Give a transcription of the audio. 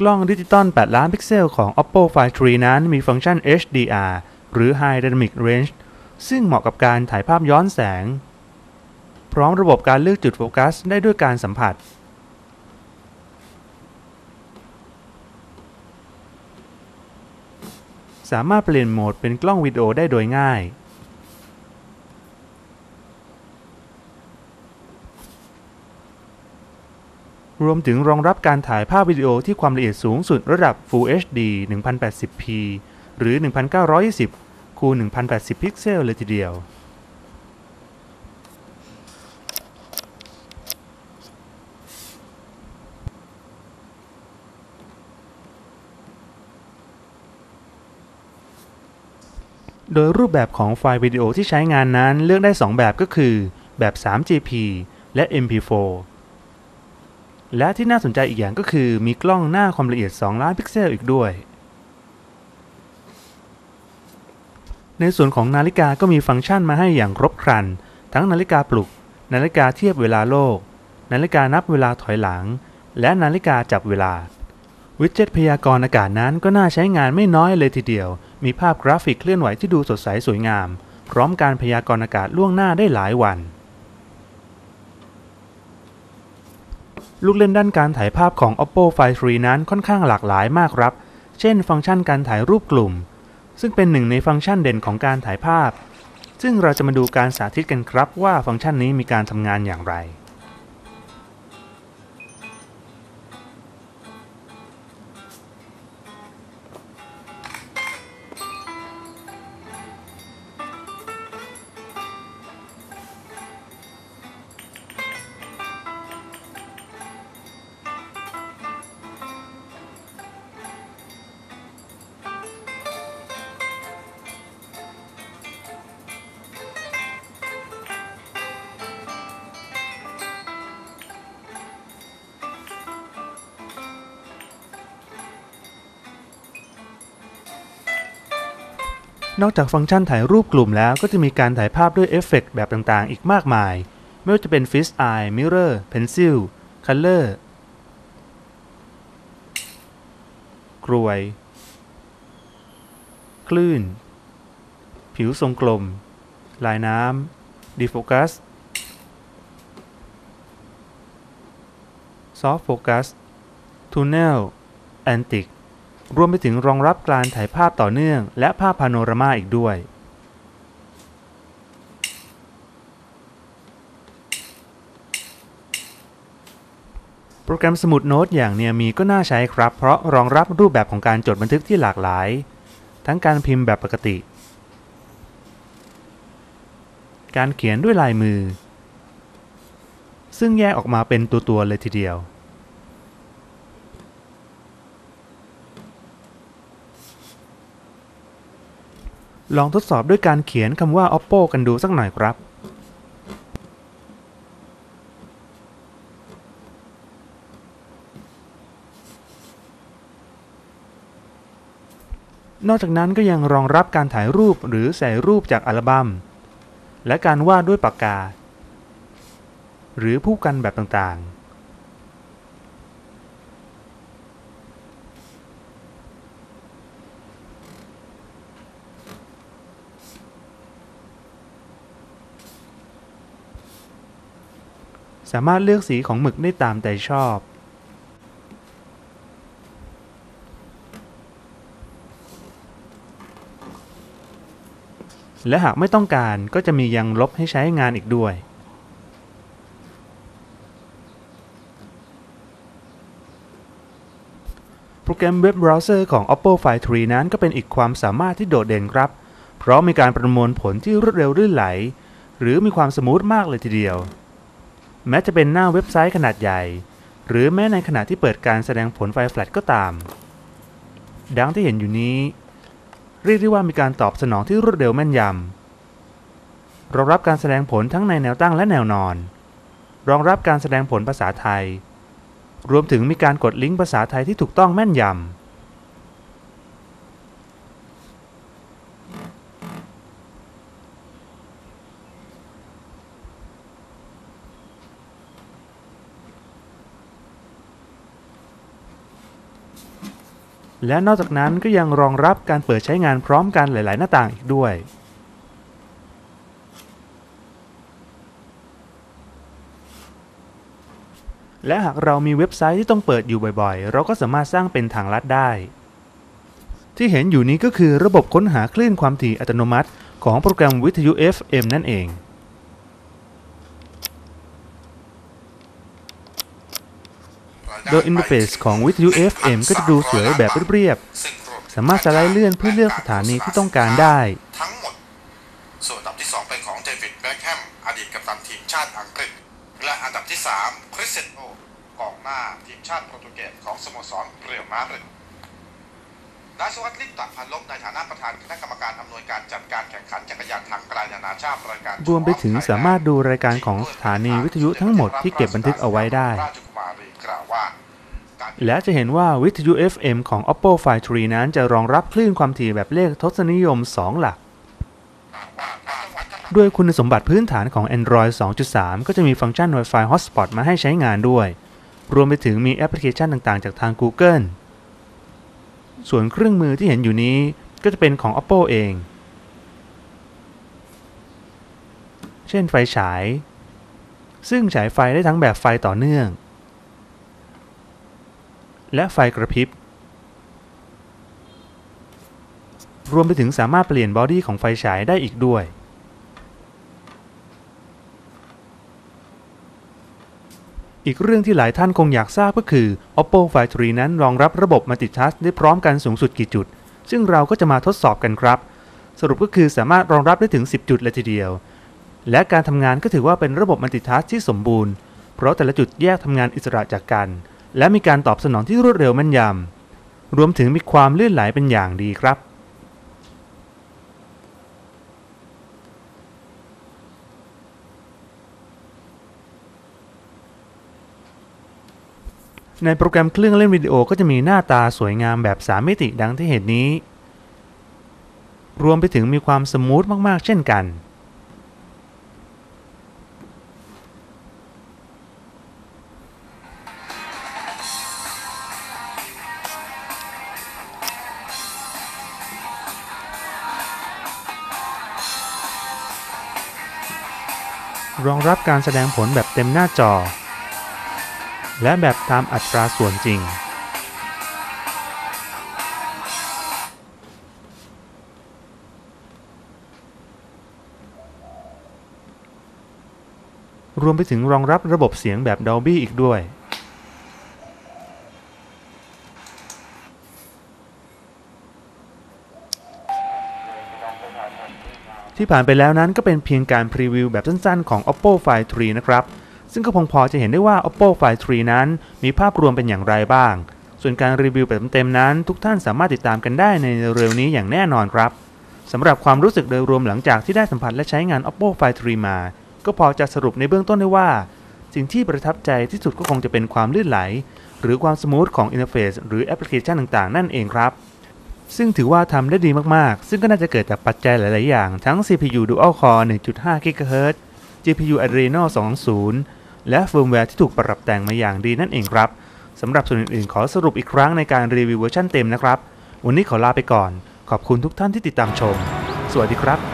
กล้องดิจิตอล 8 ล้านพิกเซลของ Oppo Find 3 นั้นมีฟังก์ชัน HDR หรือ High Dynamic Range ซึ่งเหมาะกับการถ่ายภาพย้อนแสง พร้อมระบบการเลือกจุดโฟกัสได้ด้วยการสัมผัส สามารถเปลี่ยนโหมดเป็นกล้องวิดีโอได้โดยง่าย รวมถึงรองรับการถ่ายภาพวิดีโอที่ความละเอียดสูงสุดระดับ Full HD 1080p หรือ 1920คูณ1080 พิกเซลเลยทีเดียวโดยรูปแบบของไฟล์วิดีโอที่ใช้งานนั้นเลือกได้ 2 แบบก็คือ แบบ 3GP และ MP4 และที่น่าสนใจอีกอย่างก็คือมีกล้องหน้าความละเอียด 2 ล้านพิกเซลอีกด้วย ในส่วนของนาฬิกาก็มีฟังก์ชันมาให้อย่างครบครัน ทั้งนาฬิกาปลุก นาฬิกาเทียบเวลาโลก นาฬิกานับเวลาถอยหลัง และนาฬิกาจับเวลา วิดเจ็ตพยากรณ์อากาศนั้นก็น่าใช้งานไม่น้อยเลยทีเดียว มีภาพกราฟิกเคลื่อนไหวที่ดูสดใสสวยงาม พร้อมการพยากรณ์อากาศล่วงหน้าได้หลายวัน ลูกเล่นด้านการถ่ายภาพของ Oppo Find 3 นั้นค่อนข้างหลากหลายมากครับ เช่น ฟังก์ชันการถ่ายรูปกลุ่ม ซึ่งเป็นหนึ่งในฟังก์ชันเด่นของการถ่ายภาพ ซึ่งเราจะมาดูการสาธิตกันครับว่าฟังก์ชันนี้มีการทำงานอย่างไร นอกจากฟังก์ชันถ่ายรูปกลุ่มแล้วก็จะมีการถ่ายภาพด้วยเอฟเฟกต์แบบต่างๆ อีกมากมาย ไม่ว่าจะเป็น Fish Eye Mirror Pencil Color กรวย คลื่น ผิวทรงกลม ลายน้ำ Defocus Soft Focus Tunnel Antic รวมไปถึงรองรับการถ่ายภาพต่อเนื่อง และภาพพาโนรามาอีกด้วย โปรแกรมสมุดโน้ตอย่างเนียมีก็น่าใช้ครับ เพราะรองรับรูปแบบของการจดบันทึกที่หลากหลาย ทั้งการพิมพ์แบบปกติ การเขียนด้วยลายมือ ซึ่งแยกออกมาเป็นตัวๆเลยทีเดียว ลองทดสอบด้วยการเขียนคำว่า oppo กันดูสักหน่อยครับ นอกจากนั้นก็ยังรองรับการถ่ายรูปหรือใส่รูปจากอัลบัม้ม และการวาดด้วยปากกา หรือผู้กันแบบต่างๆ สามารถเลือกสีของหมึกได้ตามใจชอบ และหากไม่ต้องการก็จะมียังลบให้ใช้งานอีกด้วย โปรแกรมเว็บเบราว์เซอร์ของ Oppo Find 3 นั้นก็เป็นอีกความสามารถที่โดดเด่นครับ เพราะมีการประมวลผลที่รวดเร็วลื่นไหล หรือมีความสมูทมากเลยทีเดียว แม้จะเป็นหน้าเว็บไซต์ขนาดใหญ่ หรือแม้ในขณะที่เปิดการแสดงผลไฟแฟลชก็ตาม ดังที่เห็นอยู่นี้ เรียกได้ว่ามีการตอบสนองที่รวดเร็วแม่นยำรองรับการแสดงผลทั้งในแนวตั้งและแนวนอน รองรับการแสดงผลภาษาไทย รวมถึงมีการกดลิงก์ภาษาไทยที่ถูกต้องแม่นยำ และนอกจากนั้นก็ยังรองรับการเปิดใช้งานพร้อมกันหลาย ๆ หน้าต่างอีกด้วย และหากเรามีเว็บไซต์ที่ต้องเปิดอยู่บ่อย ๆ เราก็สามารถสร้างเป็นทางลัดได้ ที่เห็นอยู่นี้ก็คือระบบค้นหาคลื่นความถี่อัตโนมัติ ของโปรแกรมวิทยุ FM นั่นเอง โดยอินเทอร์เฟซของวิทยุ FM ก็จะดูสวยแบบเรียบซึ่งวๆสามารถสไลด์เลื่อนเพื่อเลือกสถานีที่ต้องการได้ ทั้งหมด ส่วนอันดับที่ 2 เป็นของเดวิดแบ็คแฮมอดีตกัปตันทีมชาติอังกฤษ และอันดับที่ 3 คริสเซนโอกองหน้าทีมชาติโปรตุเกสของสโมสรเรียลมาดริดนายสวัสดิ์ลิปตะพันลบในฐานะประธานคณะกรรมการอำนวยการจัดการแข่งขันจักรยานทางไกลนานาชาติรายการรวมไปถึงสามารถดูรายการของสถานีวิทยุทั้งหมดที่เก็บบันทึกเอาไว้ได้ และจะเห็นว่าวิทยุ FM ของ Oppo Find 3นั้นจะรองรับคลื่นความถี่แบบเลขทศนิยม 2 หลัก ด้วยคุณสมบัติพื้นฐานของ Android 2.3 ก็จะมีฟังก์ชัน Wi-Fi Hotspot มาให้ใช้งานด้วย รวมไปถึงมีแอปพลิเคชันต่างๆ จากทาง Google ส่วนเครื่องมือที่เห็นอยู่นี้ก็จะเป็นของ Oppo เอง เช่นไฟฉาย ซึ่งฉายไฟได้ทั้งแบบไฟต่อเนื่อง และไฟกระพริบ รวมไปถึงสามารถเปลี่ยนบอดี้ของไฟฉายได้อีกด้วย อีกเรื่องที่หลายท่านคงอยากทราบก็คือ Oppo Find 3 นั้นรองรับระบบ Multitask ได้พร้อมกันสูงสุดกี่จุด ซึ่งเราก็จะมาทดสอบกันครับ สรุปก็คือสามารถรองรับได้ถึง 10 จุดเลยทีเดียว และการทำงานก็ถือว่าเป็นระบบ Multitask ที่สมบูรณ์ เพราะแต่ละจุดแยกทำงานอิสระจากกัน และมีการตอบสนองที่รวดเร็วแม่นยำรวมถึงมีความลื่นไหลเป็นอย่างดีครับ ในโปรแกรมเครื่องเล่นวิดีโอก็จะมีหน้าตาสวยงามแบบ3มิติดังที่เห็นนี้ รวมไปถึงมีความสมูทมากๆ เช่นกัน รองรับการแสดงผลแบบเต็มหน้าจอ และแบบตามอัตราส่วนจริง รวมไปถึงรองรับระบบเสียงแบบ Dolby อีกด้วย ที่ผ่านไปแล้วนั้นก็เป็นเพียงการพรีวิวแบบสั้นๆ ของ Oppo Find 3 นะครับ ซึ่งก็คงพอจะเห็นได้ว่า Oppo Find 3 นั้น มีภาพรวมเป็นอย่างไรบ้าง ส่วนการรีวิวแบบเต็มๆนั้น ทุกท่านสามารถติดตามกันได้ในเร็วนี้อย่างแน่นอนครับสำหรับความรู้สึกโดยรวมหลังจากที่ได้สัมผัสและใช้งาน Oppo Find 3 มา ก็พอจะสรุปในเบื้องต้นได้ว่า สิ่งที่ประทับใจที่สุดก็คงจะเป็นความลื่นไหล หรือความสมูทของอินเทอร์เฟซหรือแอปพลิเคชันต่างๆ นั่นเองครับ ซึ่งถือว่าทำได้ดีมากๆ ซึ่งก็น่าจะเกิดจากปัจจัยหลาย ๆ อย่าง ทั้ง CPU Dual Core 1.5 GHz GPU Adreno 220 และเฟิร์มแวร์ที่ถูกปรับแต่งมาอย่างดีนั่นเองครับสำหรับส่วนอื่น ๆ ขอสรุปอีกครั้งในการรีวิวเวอร์ชันเต็มนะครับ วันนี้ขอลาไปก่อน ขอบคุณทุกท่านที่ติดตามชม สวัสดีครับ